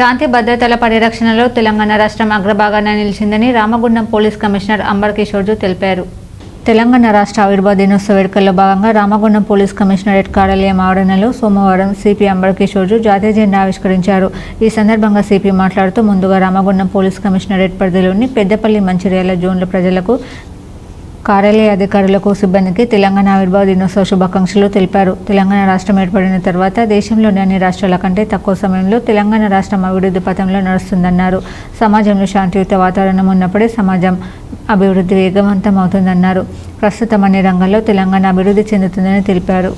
శాంతి భద్రతల పరిరక్షణలో తెలంగాణ రాష్ట్రం అగ్రభాగాన నిలిచిందని రామగుండం పోలీస్ కమిషనర్ అంబర్ కిషోర్జు తెలిపారు. తెలంగాణ రాష్ట్ర ఆవిర్భావ దినోత్సవ వేడుకల్లో భాగంగా రామగుండం పోలీస్ కమిషనరేట్ కార్యాలయం ఆవరణలో సోమవారం సిపి అంబర్ కిషోర్జు జాతీయ జెండా ఆవిష్కరించారు. ఈ సందర్భంగా సిపి మాట్లాడుతూ ముందుగా రామగుండం పోలీస్ కమిషనరేట్ పరిధిలోని పెద్దపల్లి మంచిర్యాల జోన్ల ప్రజలకు కార్యాలయ అధికారులకు సిబ్బందికి తెలంగాణ ఆవిర్భావ దినోత్సవ శుభాకాంక్షలు తెలిపారు. తెలంగాణ రాష్ట్రం ఏర్పడిన తర్వాత దేశంలోని అన్ని రాష్ట్రాల కంటే తక్కువ సమయంలో తెలంగాణ రాష్ట్రం అభివృద్ధి పథంలో నడుస్తుందన్నారు. సమాజంలో శాంతియుత వాతావరణం ఉన్నప్పుడే సమాజం అభివృద్ధి వేగవంతం అవుతుందన్నారు. ప్రస్తుతం అన్ని రంగాల్లో తెలంగాణ అభివృద్ధి చెందుతుందని తెలిపారు.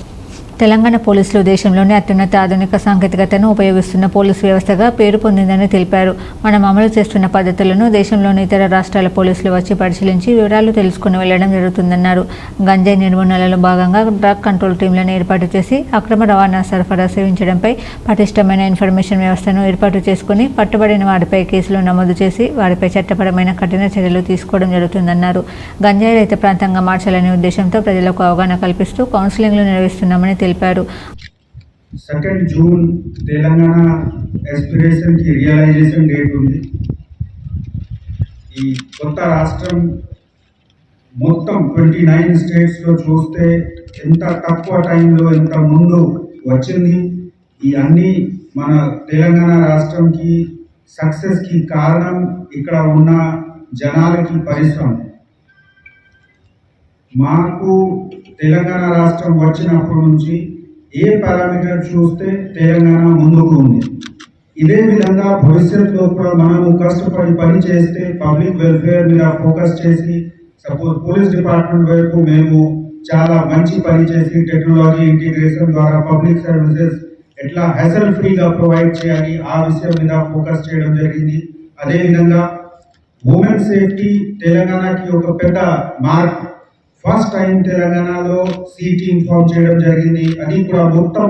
తెలంగాణ పోలీసులు దేశంలోనే అత్యున్నత ఆధునిక సాంకేతికతను ఉపయోగిస్తున్న పోలీసు వ్యవస్థగా పేరు పొందిందని తెలిపారు. మనం అమలు చేస్తున్న పద్ధతులను దేశంలోని ఇతర రాష్ట్రాల పోలీసులు వచ్చి పరిశీలించి వివరాలు తెలుసుకుని వెళ్ళడం జరుగుతుందన్నారు. గంజాయి నిర్మూలనలో భాగంగా డ్రగ్ కంట్రోల్ టీంలను ఏర్పాటు చేసి అక్రమ రవాణా సరఫరా సేవించడంపై పటిష్టమైన ఇన్ఫర్మేషన్ వ్యవస్థను ఏర్పాటు చేసుకుని పట్టుబడిన వారిపై కేసులు నమోదు చేసి వారిపై చట్టపరమైన కఠిన చర్యలు తీసుకోవడం జరుగుతుందన్నారు. గంజాయి రహిత ప్రాంతంగా మార్చాలనే ఉద్దేశంతో ప్రజలకు అవగాహన కల్పిస్తూ కౌన్సిలింగ్లు నిర్వహిస్తున్నామని తెలిపారు. సెకండ్ జూన్ తెలంగాణ ఎస్పిరేషన్కి రియలైజేషన్ డేట్ ఉంది. ఈ కొత్త రాష్ట్రం మొత్తం ట్వంటీ నైన్ స్టేట్స్లో చూస్తే ఎంత తక్కువ టైంలో ఎంత ముందు వచ్చింది. ఈ అన్ని మన తెలంగాణ రాష్ట్రంకి సక్సెస్కి కారణం ఇక్కడ ఉన్న జనాలకి పరిశ్రమ. మాకు తెలంగాణ రాష్ట్రం వచ్చినప్పటి నుంచి ఏ పారామీటర్ చూస్తే తెలంగాణ ముందుకు ఉంది. ఇదే విధంగా భవిష్యత్తులో కూడా మనము కష్టపడి పని చేస్తే పబ్లిక్ వెల్ఫేర్ మీద ఫోకస్ చేసి సపోజ్ పోలీస్ డిపార్ట్మెంట్ వైపు మేము చాలా మంచి పని చేసి టెక్నాలజీ ఇంటిగ్రేషన్ ద్వారా పబ్లిక్ సర్వీసెస్ ఎట్లా హెసల్ ఫ్రీగా ప్రొవైడ్ చేయాలి ఆ విషయం మీద ఫోకస్ చేయడం జరిగింది. అదేవిధంగా ఉమెన్ సేఫ్టీ తెలంగాణకి ఒక పెద్ద మార్క్. ఫస్ట్ టైం తెలంగాణలో సీట్ ఇన్ఫార్మ్ చేయడం జరిగింది. అది కూడా మొత్తం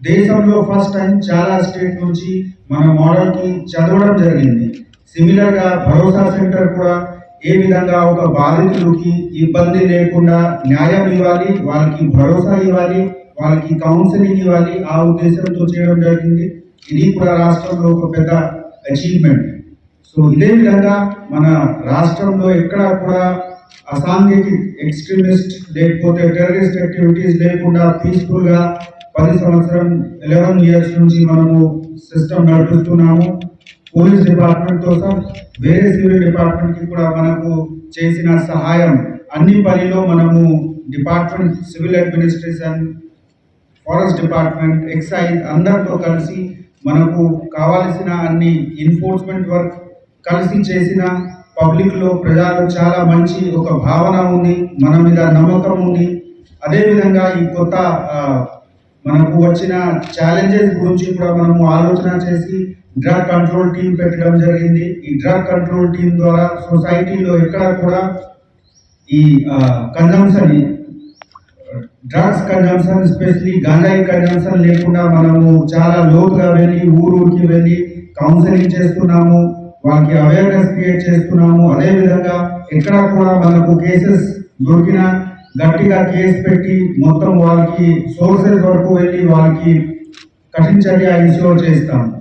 దేశంలో ఫస్ట్ టైం చాలా స్టేట్ నుంచి మన మోడల్కి చదవడం జరిగింది. సిమిలర్గా భరోసా సెంటర్ కూడా ఏ విధంగా ఒక బాధితులకి ఇబ్బంది లేకుండా న్యాయం ఇవ్వాలి వాళ్ళకి భరోసా ఇవ్వాలి వాళ్ళకి కౌన్సిలింగ్ ఇవ్వాలి ఆ ఉద్దేశంతో చేయడం జరిగింది. ఇది కూడా రాష్ట్రంలో ఒక పెద్ద అచీవ్మెంట్ సో ఇదే విధంగా మన రాష్ట్రంలో ఎక్కడ కూడా అసాంఘిక ఎక్స్ట్రీమిస్ట్ లేకపోతే టెర్రరిస్ట్ యాక్టివిటీస్ లేకుండా పీస్ఫుల్గా పది సంవత్సరం ఎలెవెన్ ఇయర్స్ నుంచి మనము సిస్టమ్ నడుపుతున్నాము. పోలీస్ డిపార్ట్మెంట్ కోసం సహా వేరే సివిల్ డిపార్ట్మెంట్కి కూడా మనకు చేసిన సహాయం. అన్ని పనిలో మనము department civil administration forest department excise అందరితో కలిసి మనకు కావాల్సిన అన్ని ఎన్ఫోర్స్మెంట్ వర్క్ కలిసి చేసిన పబ్లిక్లో ప్రజలు చాలా మంచి ఒక భావన ఉంది మన మీద నమ్మకం ఉంది. అదేవిధంగా ఈ కొత్త మనకు వచ్చిన ఛాలెంజెస్ గురించి కూడా మనము ఆలోచన చేసి డ్రగ్ కంట్రోల్ టీం పెట్టడం జరిగింది. ఈ డ్రగ్ కంట్రోల్ టీం ద్వారా సొసైటీలో ఎక్కడ కూడా ఈ consumption drugs consumption especially ganja consumption లేకుండా మనము చాలా లోతుగా వెళ్ళి ఊరూరికి వెళ్ళి కౌన్సిలింగ్ చేస్తున్నాము. వాళ్ళకి అవేర్నెస్ క్రియేట్ చేస్తున్నాము. అదేవిధంగా ఇక్కడ ఎక్కడ కూడా మనకు కేసెస్ దొరికిన గట్టిగా కేసు పెట్టి మొత్తం వాళ్ళకి సోర్సెస్ వరకు వెళ్ళి వాళ్ళకి కఠిన చర్య ఇన్స్టోర్ చేస్తాం.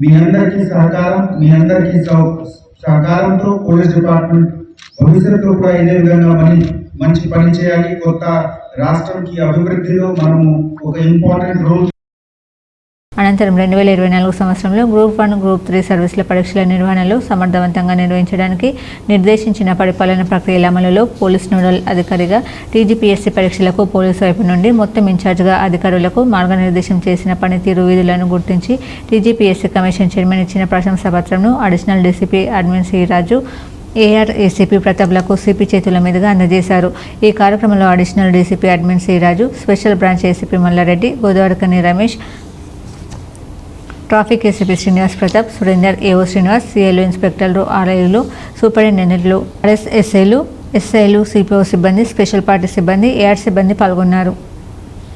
మీ అందరికీ సహకారం మీ అందరికీ సహ- సహకారంతో పోలీస్ డిపార్ట్మెంట్ భవిష్యత్తులో కూడా ఇదే విధంగా మని మంచి పని చేయాలి. కొత్త రాష్ట్రంకి అభివృద్ధిలో మనము ఒక ఇంపార్టెంట్ రోల్ అనంతరం రెండు వేల ఇరవై నాలుగు సంవత్సరంలో గ్రూప్ వన్ గ్రూప్ త్రీ సర్వీసుల పరీక్షల నిర్వహణలో సమర్థవంతంగా నిర్వహించడానికి నిర్దేశించిన పరిపాలన ప్రక్రియల అమలులో పోలీస్ నోడల్ అధికారిగా టీజీపీఎస్సీ పరీక్షలకు పోలీసు వైపు నుండి మొత్తం ఇన్ఛార్జిగా అధికారులకు మార్గనిర్దేశం చేసిన పనితీరు విధులను గుర్తించి టీజీపీఎస్సీ కమిషన్ చైర్మన్ ఇచ్చిన ప్రశంసా పత్రంను additional DCP admin C. Raju AR ACP ప్రతాప్లకు CP చేతుల మీదుగా అందజేశారు. ఈ కార్యక్రమంలో additional DCP admin C. Raju special branch ACP Mallareddy Godavarikhani Ramesh traffic ACP Srinivas Pratap Surender AO Srinivas సిఐలు ఇన్స్పెక్టర్లు ఆర్ఐలు సూపరింటెండెంట్లు ఆర్ఎస్ఎస్ఐలు ఎస్ఐలు సిపిఓ సిబ్బంది స్పెషల్ పార్టీ సిబ్బంది ఏఆర్ సిబ్బంది పాల్గొన్నారు.